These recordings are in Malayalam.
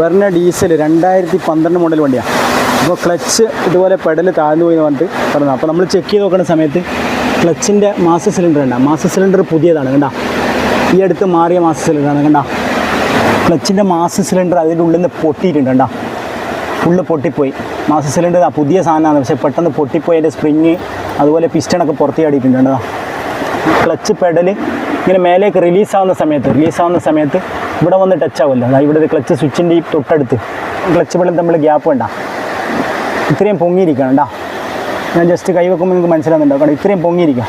വെർണ ഡീസൽ രണ്ടായിരത്തി പന്ത്രണ്ട് മോഡൽ വണ്ടിയാണ് അപ്പോൾ ക്ലച്ച് ഇതുപോലെ പെഡൽ താഴ്ന്നു പോയി എന്ന് പറഞ്ഞിട്ട് പറഞ്ഞു അപ്പോൾ നമ്മൾ ചെക്ക് ചെയ്ത് നോക്കുന്ന സമയത്ത് ക്ലച്ചിന്റെ മാസ സിലിണ്ടർ ഉണ്ട് മാസ സിലിണ്ടർ പുതിയതാണ് കണ്ട. ഈ അടുത്ത് മാറിയ മാസ സിലിണ്ടറാണ് കണ്ട. ക്ലച്ചിന്റെ മാസ സിലിണ്ടർ അതിന്റെ ഉള്ളിൽ നിന്ന് പൊട്ടിയിട്ടുണ്ട് കണ്ട. ഫുള്ള് പൊട്ടിപ്പോയി. മാസ സിലിണ്ടർ പുതിയ സാധനമാണ്. പക്ഷേ പെട്ടെന്ന് പൊട്ടിപ്പോയി അതിന്റെ സ്പ്രിങ് അതുപോലെ പിസ്റ്റണൊക്കെ പുറത്ത് ചാടിയിട്ടുണ്ട് കണ്ടോ. ക്ലച്ച് പെഡൽ ഇങ്ങനെ മേലേക്ക് റിലീസാവുന്ന സമയത്ത് റിലീസാവുന്ന സമയത്ത് ഇവിടെ വന്ന് ടച്ച് ആവില്ല. അതായത് ഇവിടെ ക്ലച്ച് സ്വിച്ചിന്റെ ഈ തൊട്ടടുത്ത്. ക്ലച്ച് വെള്ളം തമ്മിൽ ഗ്യാപ്പ് വേണ്ട. ഇത്രയും പൊങ്ങിയിരിക്കണം കേട്ടോ ഞാൻ ജസ്റ്റ് കൈ വെക്കുമ്പോൾ നിങ്ങൾക്ക് മനസ്സിലാകുന്നുണ്ടോ കാരണം ഇത്രയും പൊങ്ങിയിരിക്കുക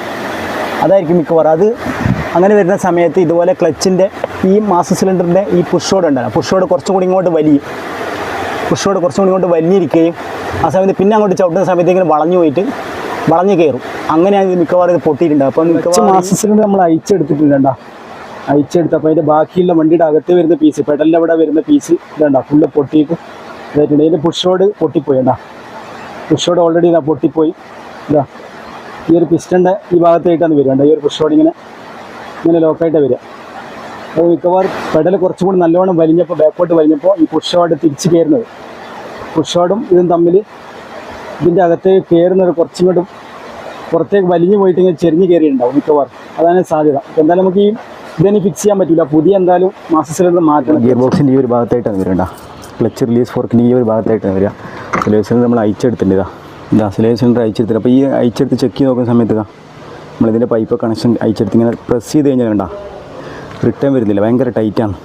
അതായിരിക്കും മിക്കവാറും. അത് അങ്ങനെ വരുന്ന സമയത്ത് ഇതുപോലെ ക്ലച്ചിന്റെ ഈ മാസ് സിലിണ്ടറിന്റെ ഈ പുഷോഡ് ഉണ്ടല്ലോ. പുഷോഡ് കുറച്ചുകൂടി ഇങ്ങോട്ട് വലിയും. പുഷോട് കുറച്ചുകൂടി ഇങ്ങോട്ട് വലിഞ്ഞിരിക്കുകയും ആ സമയത്ത് പിന്നെ അങ്ങോട്ട് ചവിട്ടുന്ന സമയത്ത് ഇങ്ങനെ വളഞ്ഞു പോയിട്ട് വളഞ്ഞു കയറും. അങ്ങനെയാണ് ഇത് മിക്കവാറും ഇത് പൊട്ടിയിട്ടുണ്ട് അപ്പം മിക്കവാറും മാസസിലുണ്ട് നമ്മൾ അയച്ചെടുത്തിട്ടുണ്ട് കേട്ടോ അയച്ചെടുത്ത് അതിന്റെ ബാക്കിയുള്ള വണ്ടിയുടെ അകത്ത് വരുന്ന പീസ് പെഡലിന്റെ അവിടെ വരുന്ന പീസ് ഇതുണ്ടോ? ഫുള്ള് പൊട്ടിയിട്ട് ഇതായിട്ടുണ്ട്. അതിന്റെ പുഷോട് പൊട്ടിപ്പോയി കേട്ടോ പുഷോട് ഓൾറെഡി ഇതാ പൊട്ടിപ്പോയി. ഇതാ. ഈ ഒരു പിസ്റ്റന്റെ ഈ ഭാഗത്തായിട്ടാണ് വരിക ഈ ഒരു പുഷോട് ഇങ്ങനെ ഇങ്ങനെ ലോക്കായിട്ടാണ് വരിക. അപ്പോൾ മിക്കവാറും പെഡൽ കുറച്ചും കൂടി നല്ലോണം വലിഞ്ഞപ്പോൾ ബാക്കോട്ട് വലിഞ്ഞപ്പോൾ ഈ പുഷോട് തിരിച്ച് കയറുന്നത്. പുഷോടും ഇതും തമ്മിൽ ഇതിന്റെ അകത്തേക്ക് കയറുന്നത് കുറച്ചും കൂടി പുറത്തേക്ക് വലിഞ്ഞു പോയിട്ട് ഇങ്ങനെ ചെരിഞ്ഞ് കയറിയിട്ടുണ്ടാവും മിക്കവാറും. അതാണ് സാധ്യത. എന്തായാലും നമുക്ക് ഈ ഇതിനെ ഫിക്സ് ചെയ്യാൻ പറ്റില്ല പുതിയ എന്തായാലും മാസ്റ്റർ സിലിണ്ടർ മാറ്റണം. ഗിയർ ബോക്സിന്റെ ഈ ഒരു ഭാഗത്തായിട്ടാണ് വരേണ്ട ക്ലച്ച് റിലീസ് ഫോർക്കിന്റെ ഈ ഒരു ഭാഗത്തായിട്ടാണ് വരിക. സിലേബ് സിലിണ്ടർ നമ്മൾ അയച്ചെടുത്തിട്ടുണ്ട് ഇതാ. ഇതാ സിലിണ്ടർ അയച്ചെടുത്തിട്ട് അപ്പോൾ ഈ അയച്ചെടുത്ത് ചെക്ക് ചെയ്ത് നോക്കുന്ന സമയത്ത് ഇതാ നമ്മളിതിന്റെ പൈപ്പ് കണക്ഷൻ അയച്ചെടുത്ത് ഇങ്ങനെ പ്രസ് ചെയ്ത് കഴിഞ്ഞാൽ വേണ്ട റിട്ടേൺ വരുന്നില്ല. ഭയങ്കര ടൈറ്റാണ്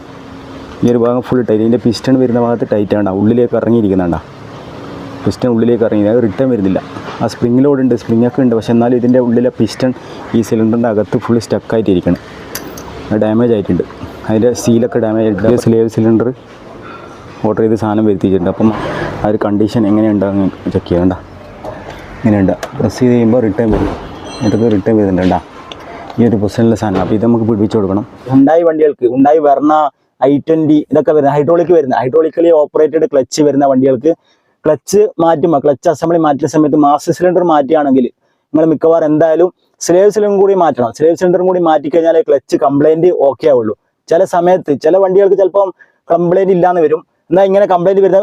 ഈ ഒരു ഭാഗം ഫുൾ ടൈറ്റ് ഇതിന്റെ പിസ്റ്റൺ വരുന്ന ഭാഗത്ത് ടൈറ്റ് ടൈറ്റാണ് ഉള്ളിലേക്ക് ഇറങ്ങിയിരിക്കുന്നുണ്ട പിസ്റ്റൺ ഉള്ളിലേക്ക് ഇറങ്ങി അത് റിട്ടേൺ വരുന്നില്ല. ആ സ്പ്രിംഗ് ലോഡ് ഉണ്ട്. സ്പ്രിങ്ങൊക്കെ ഉണ്ട്. പക്ഷേ എന്നാലും ഇതിന്റെ ഉള്ളിലെ പിസ്റ്റൺ ഈ സിലിണ്ടറിന്റെ അകത്ത് ഫുൾ സ്റ്റക്കായിട്ടിരിക്കണം ഡാമേജ് ആയിട്ടുണ്ട്. അതിന്റെ സീലൊക്കെ ഡാമേജ് ആയിട്ടുണ്ട്. സ്ലേവ് സിലിണ്ടർ ഓർഡർ ചെയ്ത് സാധനം വരുത്തിയിട്ടുണ്ട്. അപ്പം ആ ഒരു കണ്ടീഷൻ എങ്ങനെയുണ്ടെന്ന് ചെക്ക് ചെയ്യണ്ട ഇങ്ങനെയുണ്ട്. പ്രസ് ചെയ്ത് കഴിയുമ്പോൾ റിട്ടേൺ വരും. എന്നിട്ട് റിട്ടേൺ വരുന്നുണ്ടാ ഈ ഒരു പൊസിഷനിലെ സാധനം. അപ്പോൾ ഇത് നമുക്ക് പിടിപ്പിച്ച് കൊടുക്കണം. ഉണ്ടായി വണ്ടികൾക്ക് ഉണ്ടായി വരണ ഐ ട്വന്റി ഇതൊക്കെ വരുന്ന ഹൈഡ്രോളിക് വരുന്ന ഹൈഡ്രോളിക്കലി ഓപ്പറേറ്റഡ് ക്ലച്ച് വരുന്ന വണ്ടികൾക്ക് ക്ലച്ച് മാറ്റുമ്പോൾ ക്ലച്ച് അസംബ്ലി മാറ്റുന്ന സമയത്ത് മാസ്റ്റർ സിലിണ്ടർ മാറ്റുകയാണെങ്കിൽ നിങ്ങൾ മിക്കവാറും എന്തായാലും സ്ലേവ് സിലിണ്ടറും കൂടി മാറ്റണം. സ്ലേവ് സിലിണ്ടറും കൂടി മാറ്റി കഴിഞ്ഞാൽ ക്ലച്ച് കംപ്ലൈന്റ് ഓക്കെ ആവുള്ളൂ. ചില സമയത്ത് ചില വണ്ടികൾക്ക് ചിലപ്പം കംപ്ലൈന്റ് ഇല്ലാന്ന് വരും. എന്നാൽ ഇങ്ങനെ കംപ്ലൈന്റ് വരുന്ന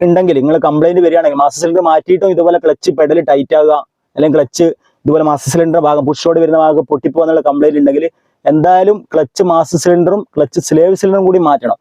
ഉണ്ടെങ്കിൽ നിങ്ങൾ കംപ്ലൈന്റ് വരികയാണെങ്കിൽ മാസ്റ്റർ സിലിണ്ടർ മാറ്റിയിട്ടും ഇതുപോലെ ക്ലച്ച് പെഡൽ ടൈറ്റ് ആകുക അല്ലെങ്കിൽ ക്ലച്ച് ഇതുപോലെ മാസ്റ്റർ സിലിണ്ടർ ഭാഗം പുഷോട് വരുന്ന ഭാഗം പൊട്ടിപ്പോകാനുള്ള കംപ്ലൈന്റ് ഉണ്ടെങ്കിൽ എന്തായാലും ക്ലച്ച് മാസ്റ്റർ സിലിണ്ടറും ക്ലച്ച് സ്ലേവ് സിലിണ്ടറും കൂടി മാറ്റണം.